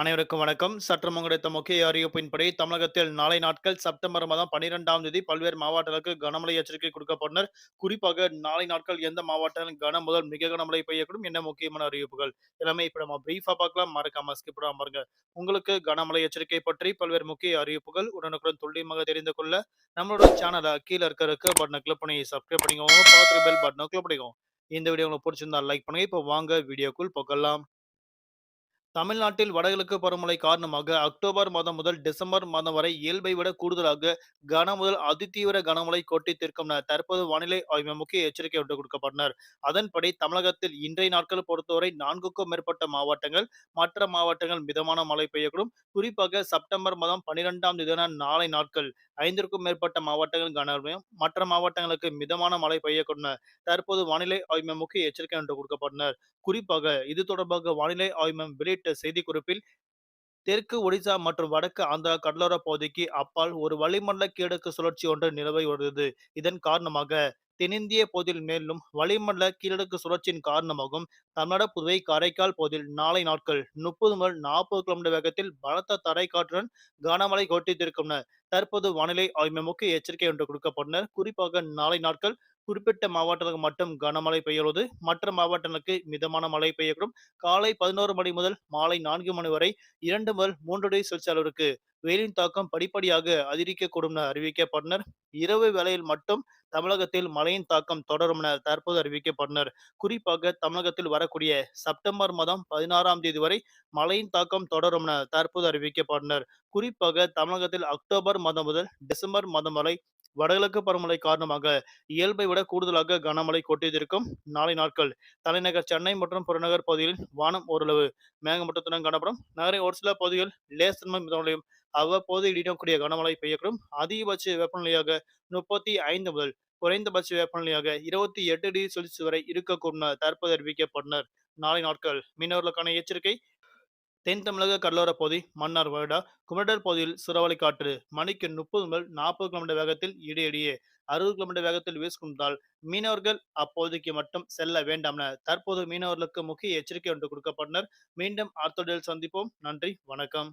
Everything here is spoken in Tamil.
அனைவருக்கும் வணக்கம். சற்று முன் கிடைத்த முக்கிய அறிவிப்பின்படி தமிழகத்தில் நாளை நாட்கள் செப்டம்பர் மாதம் பனிரெண்டாம் தேதி பல்வேறு மாவட்டங்களுக்கு கனமழை எச்சரிக்கை கொடுக்கப்பட்டனர். குறிப்பாக நாளை நாட்கள் எந்த மாவட்டம் கன முதல் மிக கனமழை பெய்யக்கூடும் என்ன முக்கியமான அறிவிப்புகள் எல்லாமே இப்ப நம்ம பிரீஃபா பார்க்கலாம். மறக்காம ஸ்கிப் பண்ணாம பாருங்க. உங்களுக்கு கனமழை எச்சரிக்கை பற்றி பல்வேறு முக்கிய அறிவிப்புகள் உடனுக்குடன் துல்லியமாக தெரிந்து கொள்ள நம்மளோட சேனலை கீழே இருக்க இருக்க பட்டனை கிளிக் பண்ணி சப்ஸ்கிரைப் பண்ணிக்கோங்க. பார்த்து பெல் பட்டனை கிளிக் பண்ணிக்கோங்க. இந்த வீடியோ உங்களுக்கு பிடிச்சிருந்தா லைக் பண்ணுங்க. இப்போ வாங்க வீடியோக்குள் போகலாம். தமிழ்நாட்டில் வடகிழக்கு பருவமழை காரணமாக அக்டோபர் மாதம் முதல் டிசம்பர் மாதம் வரை இயல்பை விட கூடுதலாக கன முதல் அதிதீவிர கனமழை கொட்டி தீர்க்கும் என தற்போது வானிலை ஆய்வு முக்கிய எச்சரிக்கை ஒன்று கொடுக்கப்பட்டனர். அதன்படி தமிழகத்தில் இன்றைய நாட்கள் பொறுத்தவரை நான்குக்கும் மேற்பட்ட மாவட்டங்கள் மற்ற மாவட்டங்கள் மிதமான மழை பெய்யக்கூடும். குறிப்பாக செப்டம்பர் மாதம் பனிரெண்டாம் தேதியான நாளை நாட்கள் ஐந்திற்கும் மேற்பட்ட மாவட்டங்கள் கனமழையும் மற்ற மாவட்டங்களுக்கு மிதமான மழை பெய்யக்கூடும். தற்போது வானிலை ஆய்வு முக்கிய எச்சரிக்கை என்று கொடுக்கப்பட்டனர் குறிப்பாக இது தொடர்பாக வானிலை ஆய்வு வெளியிட்ட செய்திக்குறிப்பில் தெற்கு ஒடிசா மற்றும் வடக்கு ஆந்திரா கடலோர பகுதிக்கு அப்பால் ஒரு வளிமண்டல கிழக்கு சுழற்சி ஒன்று நிலவை வருகிறது. இதன் காரணமாக தென்னிந்திய பகுதியில் மேலும் வளிமண்டல கீழடுக்கு சுழற்சியின் காரணமாகவும் தமிழ்நாடு புதுவை காரைக்கால் பகுதியில் நாளை நாட்கள் முப்பது முதல் நாற்பது கிலோமீட்டர் வேகத்தில் பலத்த தரைக்காற்றுடன் கனமழை கொட்டித்திருக்கும். தற்போது வானிலை ஆய்வு முக்கிய எச்சரிக்கை ஒன்று கொடுக்கப்பட்டனர் குறிப்பாக நாளை நாட்கள் குறிப்பிட்ட மாவட்டங்களுக்கு மட்டும் கனமழை பெய்யுள்ளது மற்ற மாவட்டங்களுக்கு மிதமான மழை பெய்யக்கூடும். காலை பதினோரு மணி முதல் மாலை நான்கு மணி வரை இரண்டு முதல் மூன்று டிகிரி செல்சியஸ் அளவிற்கு. வெயிலின் தாக்கம் படிப்படியாக அதிகரிக்கக்கூடும் என அறிவிக்கப்பட்டனர் இரவு வேளையில் மட்டும் தமிழகத்தில் மழையின் தாக்கம் தொடரும் என தற்போது அறிவிக்கப்பட்டனர் குறிப்பாக தமிழகத்தில் வரக்கூடிய செப்டம்பர் மாதம் பதினாறாம் தேதி வரை மழையின் தாக்கம் தொடரும் என தற்போது அறிவிக்கப்பட்டனர் குறிப்பாக தமிழகத்தில் அக்டோபர் மாதம் முதல் டிசம்பர் மாதம் வரை வடகிழக்கு பருவமழை காரணமாக இயல்பை விட கூடுதலாக கனமழை கொட்டியிருக்கும் நாளை நாட்கள் தலைநகர் சென்னை மற்றும் புறநகர் பகுதிகளில் வானம் ஓரளவு மேகமூட்டத்துடன் காணப்படும். நகரின் ஒரு சில பகுதிகள் லேசன்மை அவ்வப்போது இடிடக்கூடிய கனமழை பெய்யக்கூடும். அதிகபட்ச வெப்பநிலையாக முப்பத்தி ஐந்து முதல் குறைந்தபட்ச வெப்பநிலையாக இருபத்தி எட்டு டிகிரி செல்சியஸ் வரை இருக்கக்கூடும் தற்போது அறிவிக்கப்பட்டனர் நாளை நாட்கள் மீனவர்களுக்கான எச்சரிக்கை. தென் தமிழக கடலோர பகுதி மன்னார் வருடா குமரடர் பகுதியில் சுறவலை காற்று மணிக்கு முப்பது முதல் நாற்பது கிலோமீட்டர் வேகத்தில் இடையிடையே அறுபது கிலோமீட்டர் வேகத்தில் வீசுகின்றால் மீனவர்கள் அப்போதைக்கு மட்டும் செல்ல வேண்டாம் என தற்போது மீனவர்களுக்கு முக்கிய எச்சரிக்கை ஒன்று கொடுக்கப்பட்டனர் மீண்டும் ஆர்த்தோடில் சந்திப்போம். நன்றி வணக்கம்.